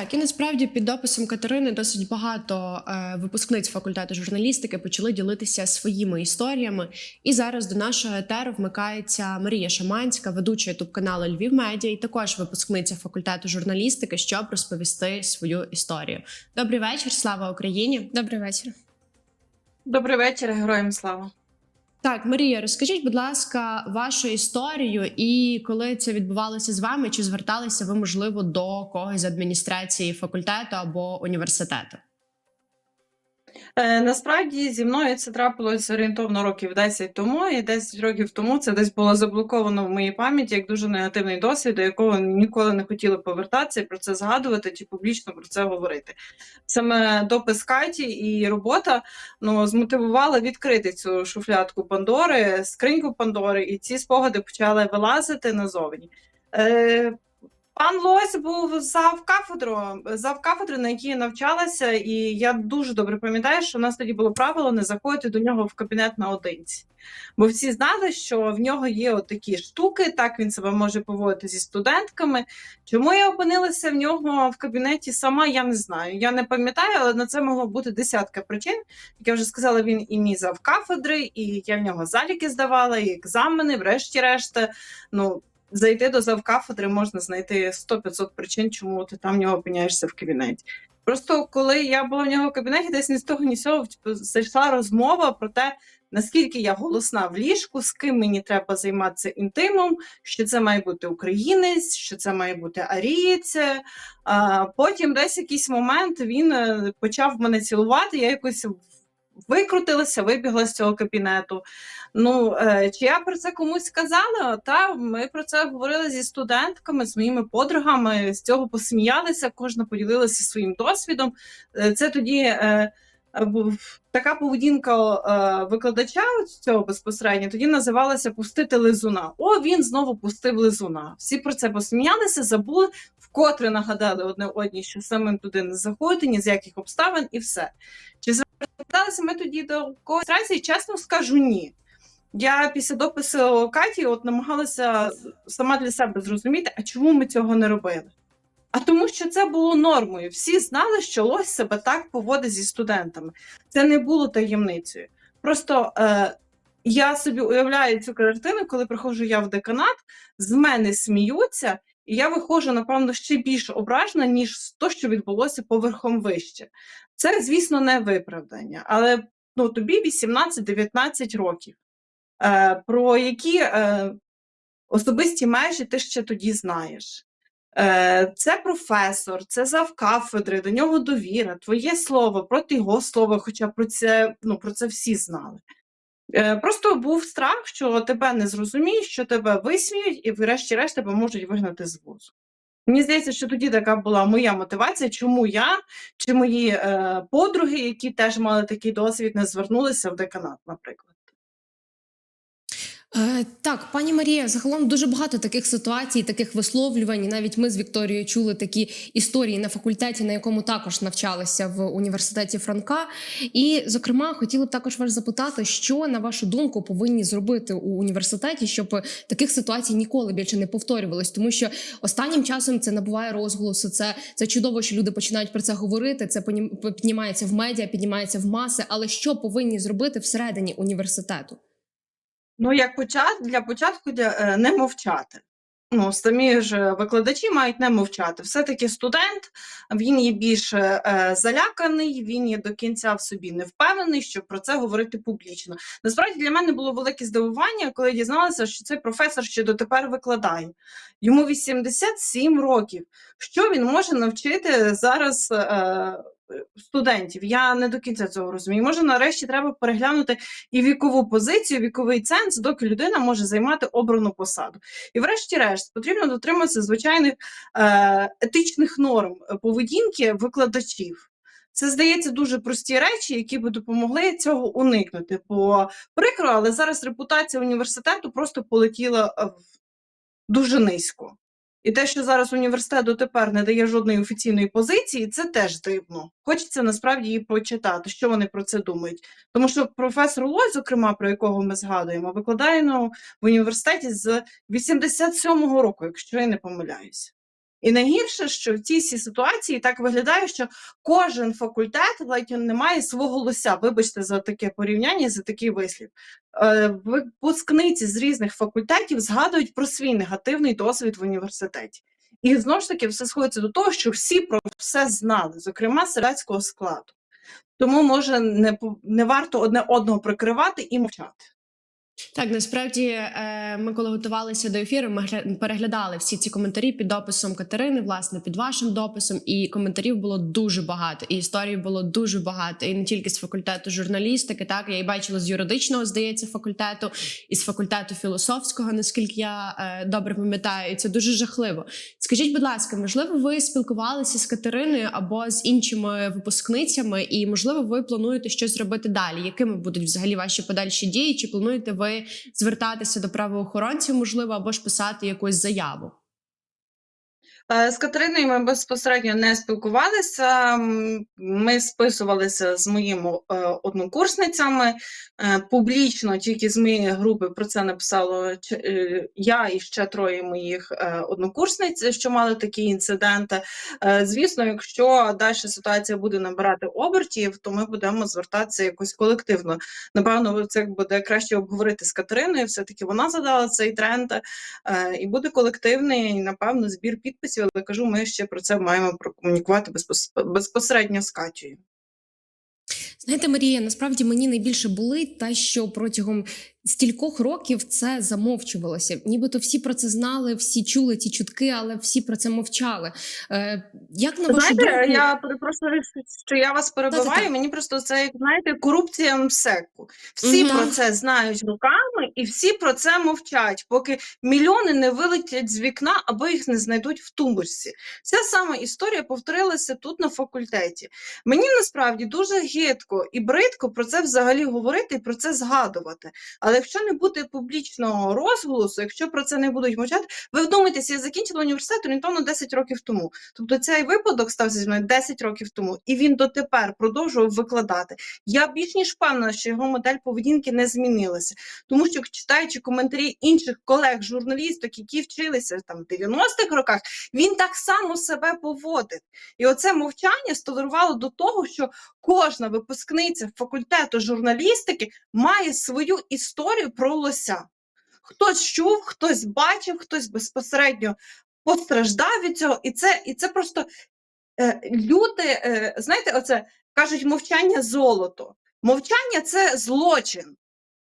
Так, і насправді під дописом Катерини досить багато е, випускниць факультету журналістики почали ділитися своїми історіями. І зараз до нашого етеру вмикається Марія Шаманська, ведуча ютуб каналу Львів Медіа, і також випускниця факультету журналістики, щоб розповісти свою історію. Добрий вечір, слава Україні! Добрий вечір. Добрий вечір, героям слава. Так, Марія, розкажіть, будь ласка, вашу історію і коли це відбувалося з вами, чи зверталися ви, можливо, до когось з адміністрації факультету або університету? Е, насправді зі мною це трапилось орієнтовно років 10 тому, і 10 років тому це десь було заблоковано в моїй пам'яті як дуже негативний досвід, до якого ніколи не хотіли повертатися і про це згадувати чи публічно про це говорити. Саме допис Каті і робота ну, змотивувала відкрити цю шуфлядку Пандори, скриньку Пандори, і ці спогади почали вилазити назовні. Е, Пан Лось був зав кафедру, зав кафедри, на якій я навчалася, і я дуже добре пам'ятаю, що в нас тоді було правило не заходити до нього в кабінет наодинці. Бо всі знали, що в нього є отакі штуки, так він себе може поводити зі студентками. Чому я опинилася в нього в кабінеті сама, я не знаю. Я не пам'ятаю, але на це могло бути десятка причин. Як я вже сказала, він і мій зав кафедри, і я в нього заліки здавала, і екзамени, врешті-решта. Ну, зайти до завкафедри можна знайти 100-500 причин, чому ти там в нього опиняєшся в кабінеті. Просто коли я була в нього в кабінеті, десь ні з того, ні з цього типу, зайшла розмова про те, наскільки я голосна в ліжку, з ким мені треба займатися інтимом, що це має бути українець, що це має бути арієць. Потім десь якийсь момент він е, почав мене цілувати, я якось викрутилася, вибігла з цього кабінету. Ну, е, чи я про це комусь сказала? Та ми про це говорили зі студентками, з моїми подругами, з цього посміялися, кожна поділилася своїм досвідом. Е, Це тоді е, така поведінка е, викладача цього безпосередньо, тоді називалася пустити лизуна. О, він знову пустив лизуна. Всі про це посміялися, забули, вкотре нагадали одне одній, що самим туди не заходити, ні з яких обставин, і все. Чи зверталися ми тоді до когось? Чесно скажу, ні. Я після допису Каті от намагалася сама для себе зрозуміти, а чому ми цього не робили. А тому, що це було нормою. Всі знали, що Лось себе так поводить зі студентами. Це не було таємницею. Просто е, я собі уявляю цю картину, коли приходжу я в деканат, з мене сміються, і я виходжу, напевно, ще більш ображена, ніж то, що відбулося поверхом вище. Це, звісно, не виправдання, але ну, тобі 18-19 років. Е, про які е, особисті межі ти ще тоді знаєш. Е, Це професор, це завкафедри, до нього довіра, твоє слово проти його слова, хоча про це, ну, про це всі знали. Е, Просто був страх, що тебе не зрозуміють, що тебе висміють, і, врешті-решт, тебе можуть вигнати з вузу. Мені здається, що тоді така була моя мотивація, чому я чи мої е, подруги, які теж мали такий досвід, не звернулися в деканат, наприклад. Е, так, пані Марія, загалом дуже багато таких ситуацій, таких висловлювань. Навіть ми з Вікторією чули такі історії на факультеті, на якому також навчалися в університеті Франка. І, зокрема, хотіли б також вас запитати, що на вашу думку повинні зробити у університеті, щоб таких ситуацій ніколи більше не повторювалось, тому що останнім часом це набуває розголосу. Це, це чудово, що люди починають про це говорити. Це піднімається в медіа, піднімається в маси. Але що повинні зробити всередині університету? Ну, як почат, для початку для, е, не мовчати. Ну, самі ж викладачі мають не мовчати. Все-таки студент, він є більш е, заляканий, він є до кінця в собі не впевнений, щоб про це говорити публічно. Насправді для мене було велике здивування, коли я дізналася, що цей професор ще дотепер викладає. Йому 87 років. Що він може навчити зараз е, студентів? Я не до кінця цього розумію. Може, нарешті треба переглянути і вікову позицію, віковий ценз, доки людина може займати обрану посаду. І, врешті-решт, потрібно дотримуватися звичайних е, етичних норм поведінки викладачів. Це здається дуже прості речі, які би допомогли цього уникнути. Бо прикро, але зараз репутація університету просто полетіла е, дуже низько. І те, що зараз університет дотепер не дає жодної офіційної позиції, це теж дивно. Хочеться насправді її прочитати, що вони про це думають. Тому що професор Лой, зокрема, про якого ми згадуємо, викладає ну, в університеті з 87-го року, якщо я не помиляюся. І найгірше, що в цій ситуації так виглядає, що кожен факультет ледь не має свого лося. Вибачте за таке порівняння, за такий вислів. Е, Випускниці з різних факультетів згадують про свій негативний досвід в університеті. І знову ж таки все сходиться до того, що всі про все знали, зокрема середського складу. Тому може не, не варто одне одного прикривати і мовчати. Так, насправді, е, ми коли готувалися до ефіру, ми гля- переглядали всі ці коментарі під дописом Катерини, власне, під вашим дописом, і коментарів було дуже багато, і історій було дуже багато, і не тільки з факультету журналістики. Так я і бачила з юридичного, здається, факультету, і з факультету філософського, наскільки я е, добре пам'ятаю, і це дуже жахливо. Скажіть, будь ласка, можливо, ви спілкувалися з Катериною або з іншими випускницями, і можливо, ви плануєте щось робити далі? Якими будуть взагалі ваші подальші дії? Чи плануєте ви звертатися до правоохоронців, можливо, або ж писати якусь заяву? Е, З Катериною ми безпосередньо не спілкувалися. Ми списувалися з моїми е, однокурсницями. Е, Публічно тільки з моєї групи про це написало я і ще троє моїх однокурсниць, що мали такі інциденти. Звісно, якщо далі ситуація буде набирати обертів, то ми будемо звертатися якось колективно. Напевно, це буде краще обговорити з Катериною. Все-таки вона задала цей тренд. І буде колективний, напевно, збір підписів, але кажу, ми ще про це маємо прокомунікувати безпосередньо з Катєю. Знаєте, Марія, насправді мені найбільше болить те, що протягом стількох років це замовчувалося. Нібито всі про це знали, всі чули ці чутки, але всі про це мовчали. Е, як на вашу думку, я перепрошую, що я вас перебиваю. Та-та-та. Мені просто це як знаєте, корупція МСЕКу. Всі Мгм. про це знають руками, і всі про це мовчать, поки мільйони не вилетять з вікна або їх не знайдуть в тумбочці. Ця сама історія повторилася тут на факультеті. Мені насправді дуже гидко і бридко про це взагалі говорити і про це згадувати. Але якщо не буде публічного розголосу, якщо про це не будуть мовчати, ви вдумайтеся, я закінчила університет орієнтовно 10 років тому. Тобто цей випадок стався зі мною 10 років тому, і він дотепер продовжував викладати. Я більш ніж впевнена, що його модель поведінки не змінилася, тому що читаючи коментарі інших колег-журналісток, які вчилися там в 90-х роках, він так само себе поводив. І оце мовчання столерувало до того, що кожна випускниця факультету журналістики має свою історію про лося. Хтось чув, хтось бачив, хтось безпосередньо постраждав від цього, і це, і це просто е, люди, е, знаєте, оце кажуть мовчання золото. Мовчання це злочин.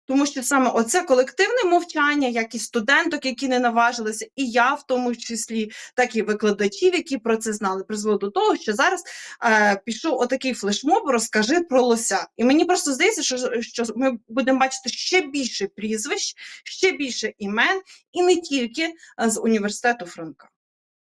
Тому що саме оце колективне мовчання, як і студенток, які не наважилися, і я в тому числі, так і викладачів, які про це знали, призвело до того, що зараз е, пішов отакий флешмоб, розкажи про лося. І мені просто здається, що, що ми будемо бачити ще більше прізвищ, ще більше імен, і не тільки е, з університету Франка.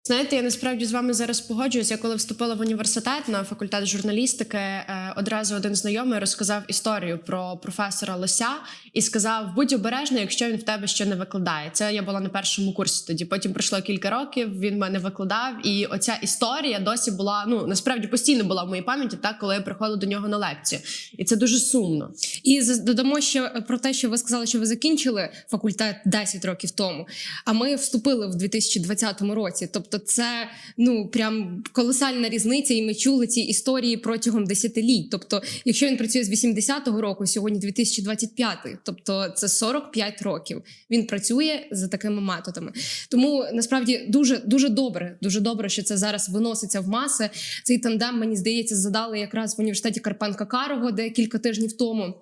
Знаєте, я насправді з вами зараз погоджуюсь. Я коли вступила в університет на факультет журналістики, е, одразу один знайомий розказав історію про професора Лося і сказав: будь обережний, якщо він в тебе ще не викладає. Це я була на першому курсі тоді. Потім пройшло кілька років. Він мене викладав, і оця історія досі була ну насправді постійно була в моїй пам'яті, так коли я приходила до нього на лекцію, і це дуже сумно. І додамо ще про те, що ви сказали, що ви закінчили факультет 10 років тому. А ми вступили в 2020 році. Тобто, це ну прям колосальна різниця, і ми чули ці історії протягом десятиліть. Тобто, якщо він працює з 80-го року, сьогодні 2025, тобто це 45 років. Він працює за такими методами. Тому насправді дуже дуже добре, дуже добре, що це зараз виноситься в маси. Цей тандем, мені здається, задали якраз в університеті Карпенка Карого, де кілька тижнів тому.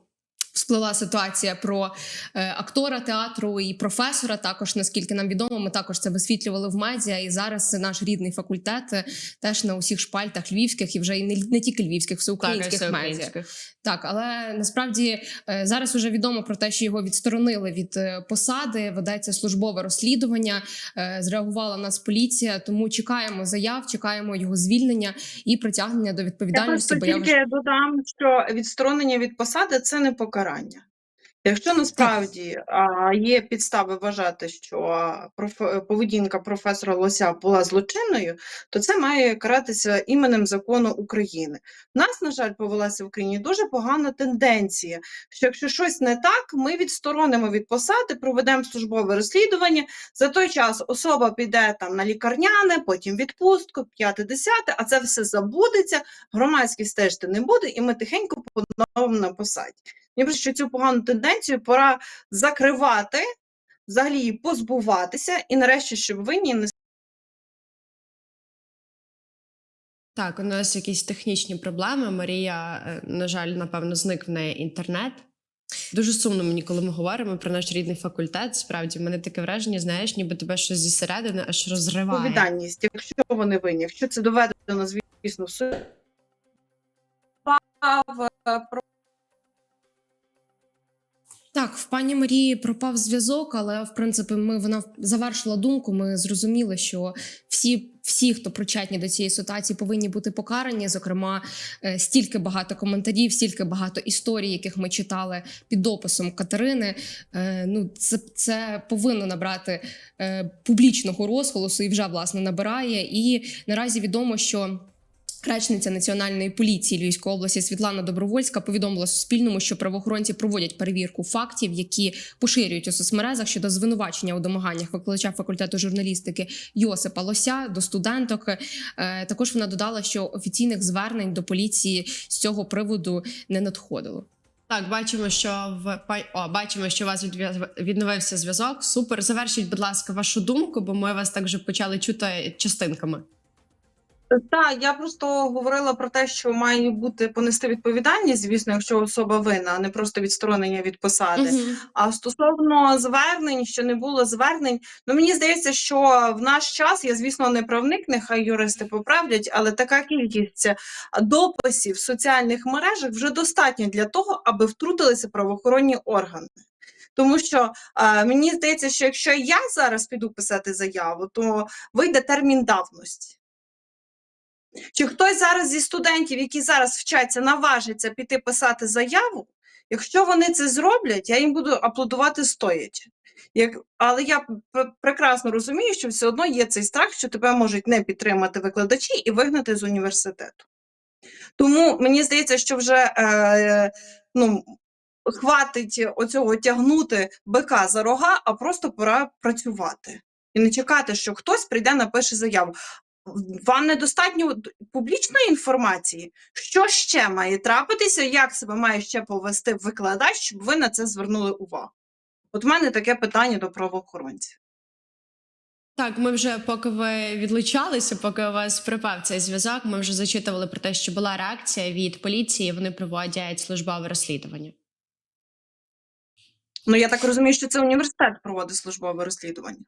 Всплила ситуація про е, актора театру і професора. Також наскільки нам відомо, ми також це висвітлювали в медіа. І зараз наш рідний факультет е, теж на усіх шпальтах львівських і вже і не, не тільки львівських, всеукраїнських медіа. Так, але насправді е, зараз вже відомо про те, що його відсторонили від е, посади. Ведеться службове розслідування. е, Зреагувала Нацполіція, тому чекаємо заяв, чекаємо його звільнення і притягнення до Я відповідальності. просто бо я тільки додам, що відсторонення від посади це не покарання. Якщо насправді а, є підстави вважати, що проф- поведінка професора Лося була злочинною, то це має каратися іменем закону України. У нас, на жаль, повелася в Україні дуже погана тенденція, що якщо щось не так, ми відсторонимо від посади, проведемо службове розслідування. За той час особа піде там на лікарняне, потім відпустку, п'яте, десяте, а це все забудеться, громадськість стежити не буде, і ми тихенько поновимо на посаді. Мені здається, що цю погану тенденцію пора закривати, взагалі її позбуватися, і нарешті, щоб винні не Так, у нас якісь технічні проблеми. Марія, е, на жаль, напевно, зник в неї інтернет. Дуже сумно мені, коли ми говоримо про наш рідний факультет. Справді, в мене таке враження, знаєш, ніби тебе щось зі середини аж розриває. відповідальність, якщо вони винні, якщо це доведено, звісно, в Так, в пані Марії пропав зв'язок, але в принципі ми вона завершила думку. Ми зрозуміли, що всі, всі, хто причетні до цієї ситуації, повинні бути покарані. Зокрема, е, стільки багато коментарів, стільки багато історій, яких ми читали під описом Катерини. Е, Ну, це, це повинно набрати е, публічного розголосу і вже власне набирає. І наразі відомо, що. Речниця Національної поліції Львівської області Світлана Добровольська повідомила Суспільному, що правоохоронці проводять перевірку фактів, які поширюють у соцмережах щодо звинувачення у домаганнях викладача факультету журналістики Йосипа Лося до студенток. Е, Також вона додала, що офіційних звернень до поліції з цього приводу не надходило. Так, бачимо, що в О, бачимо, що у вас відновився зв'язок. Супер. Завершіть, будь ласка, вашу думку, бо ми вас так вже почали чути частинками. Так, я просто говорила про те, що має бути понести відповідальність, звісно, якщо особа винна, а не просто відсторонення від посади. А стосовно звернень, що не було звернень, ну мені здається, що в наш час я, звісно, не правник, нехай юристи поправлять, але така кількість дописів в соціальних мережах вже достатньо для того, аби втрутилися правоохоронні органи. Тому що е, мені здається, що якщо я зараз піду писати заяву, то вийде термін давності. Чи хтось зараз зі студентів, які зараз вчаться, наважиться піти писати заяву? Якщо вони це зроблять, я їм буду аплодувати стоячи. Як, але я пр- прекрасно розумію, що все одно є цей страх, що тебе можуть не підтримати викладачі і вигнати з університету. Тому мені здається, що вже е, ну, хватить оцього тягнути бика за рога, а просто пора працювати. І не чекати, що хтось прийде, напише заяву. Вам недостатньо публічної інформації, що ще має трапитися, як себе має ще повести викладач, щоб ви на це звернули увагу. От в мене таке питання до правоохоронців. Так, ми вже поки ви відлучалися, поки у вас припав цей зв'язок, ми вже зачитували про те, що була реакція від поліції. Вони проводять службове розслідування. Ну я так розумію, що це університет проводить службове розслідування.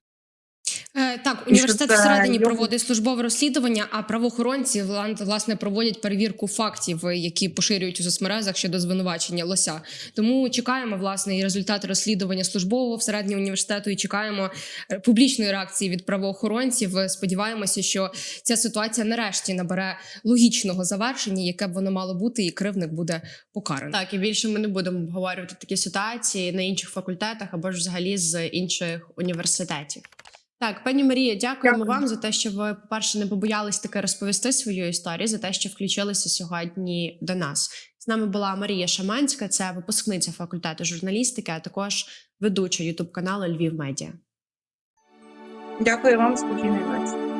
Е, Так, університет це всередині проводить службове розслідування, а правоохоронці власне проводять перевірку фактів, е, які поширюють у соцмережах щодо звинувачення лося. Тому чекаємо власне і результати розслідування службового всередині університету, і чекаємо е, публічної реакції від правоохоронців. Сподіваємося, що ця ситуація нарешті набере логічного завершення, яке б воно мало бути, і кривник буде покараний. Так, і більше ми не будемо обговорювати такі ситуації на інших факультетах або ж взагалі з інших університетів. Так, пані Марія, дякуємо Дякую. вам за те, що ви, по-перше, не побоялись таки розповісти свою історію, за те, що включилися сьогодні до нас. З нами була Марія Шаманська, це випускниця факультету журналістики, а також ведуча ютуб каналу Львів Медіа. Дякую вам, спокійної ночі.